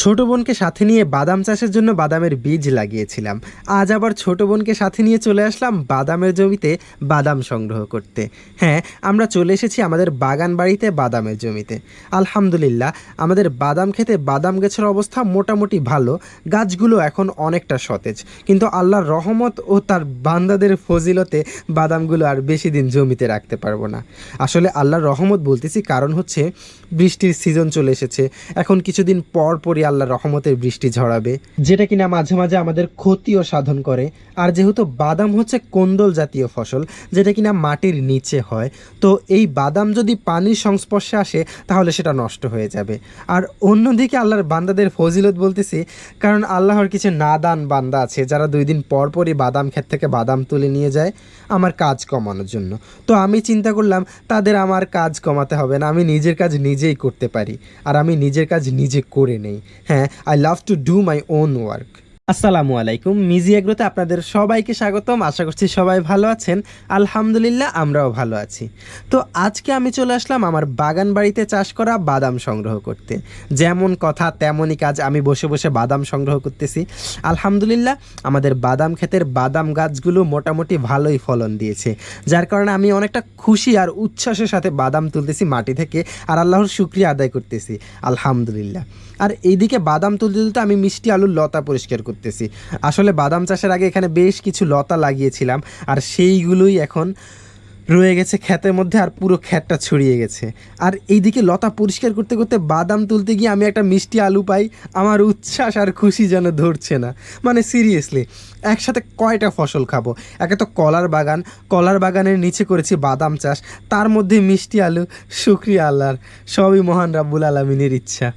ছোট বোনকে সাথে নিয়ে বাদাম চাষের জন্য বাদামের বীজ লাগিয়েছিলাম। আজ আবার ছোট বোনকে সাথে নিয়ে চলে আসলাম বাদামের জমিতে বাদাম সংগ্রহ করতে। হ্যাঁ আমরা চলে এসেছি আমাদের বাগান বাড়িতে বাদামের জমিতে। আলহামদুলিল্লাহ, আমাদের বাদাম খেতে বাদাম গাছের অবস্থা মোটামুটি ভালো, গাছগুলো এখন অনেকটা সতেজ। কিন্তু আল্লাহর রহমত ও তার বান্দাদের ফজিলতে বাদামগুলো আর বেশি দিন জমিতে রাখতে পারব না। আসলে আল্লাহর রহমত বলতেছি, কারণ হচ্ছে বৃষ্টির সিজন চলে এসেছে। এখন কিছুদিন পর পরই আল্লাহর রহমতের বৃষ্টি ঝরাবে। যেটা কিনা মাঝে মাঝে আমাদের ক্ষতিও সাধন করে। আর যেহেতু বাদাম হচ্ছে কোন্দল জাতীয় ফসল, যেটা কিনা মাটির নিচে হয়, তো এই বাদাম যদি পানির সংস্পর্শে আসে, তাহলে সেটা নষ্ট হয়ে যাবে। আর অন্যদিকে আল্লাহর বান্দাদের ফজিলত বলতেছি, কারণ আল্লাহর কিছু নাদান বান্দা আছে, যারা দুই দিন পর পরই বাদাম ক্ষেত থেকে বাদাম তুলে নিয়ে যায়, আমার কাজ কমানোর জন্য। তো আমি চিন্তা করলাম, তাদের আমার কাজ কমাতে হবে না, আমি নিজের কাজ নিজেই করতে পারি, আর আমি নিজের কাজ নিজে করে নেই। হ্যাঁ I love to do my own work আসসালামু আলাইকুম, মিজি এগ্রোতে আপনাদের সবাইকে স্বাগতম। আশা করছি সবাই ভালো আছেন। আলহামদুলিল্লাহ, আমরাও ভালো আছি। তো আজকে আমি চলে আসলাম আমার বাগান বাড়িতে চাষ করা বাদাম সংগ্রহ করতে। যেমন কথা, তেমনই কাজ। আমি বসে বসে বাদাম সংগ্রহ করতেছি। আলহামদুলিল্লাহ, আমাদের বাদাম ক্ষেতের বাদাম গাছগুলো মোটামুটি ভালোই ফলন দিয়েছে। যার কারণে আমি অনেকটা খুশি আর উচ্ছ্বাসের সাথে বাদাম তুলতেছি মাটি থেকে আর আল্লাহর শুক্রিয়া আদায় করতেছি। আলহামদুলিল্লাহ। আর এইদিকে বাদাম তুলতে তুলতে আমি মিষ্টি আলুর লতা পরিষ্কার করতেছি। আসলে বাদাম চাষের আগে এখানে বেশ কিছু লতা লাগিয়েছিলাম, আর সেইগুলোই এখন রয়ে গেছে ক্ষেতের মধ্যে আর পুরো ক্ষেতটা ছড়িয়ে গেছে। আর এইদিকে লতা পরিষ্কার করতে করতে বাদাম তুলতে গিয়ে আমি একটা মিষ্টি আলু পাই, আমার উচ্ছ্বাস আর খুশি যেন ধরছে না। মানে সিরিয়াসলি একসাথে কয়টা ফসল খাব? একে তো কলার বাগান, কলার বাগানের নিচে করেছি বাদাম চাষ, তার মধ্যে মিষ্টি আলু, শুক্রিয়া আল্লাহর, সবই মহান রাব্বুল আলমিনের ইচ্ছা।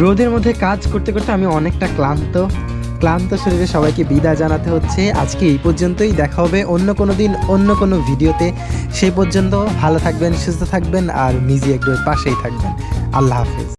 রোদের মধ্যে কাজ করতে করতে আমি অনেকটা ক্লান্ত। ক্লান্ত শরীরে সবাইকে বিদায় জানাতে হচ্ছে। আজকে এই পর্যন্তই। দেখা হবে অন্য কোনো দিন, অন্য কোনো ভিডিওতে। সেই পর্যন্ত ভালো থাকবেন, সুস্থ থাকবেন আর মিজি একটু পাশেই থাকবেন। আল্লাহ হাফেজ।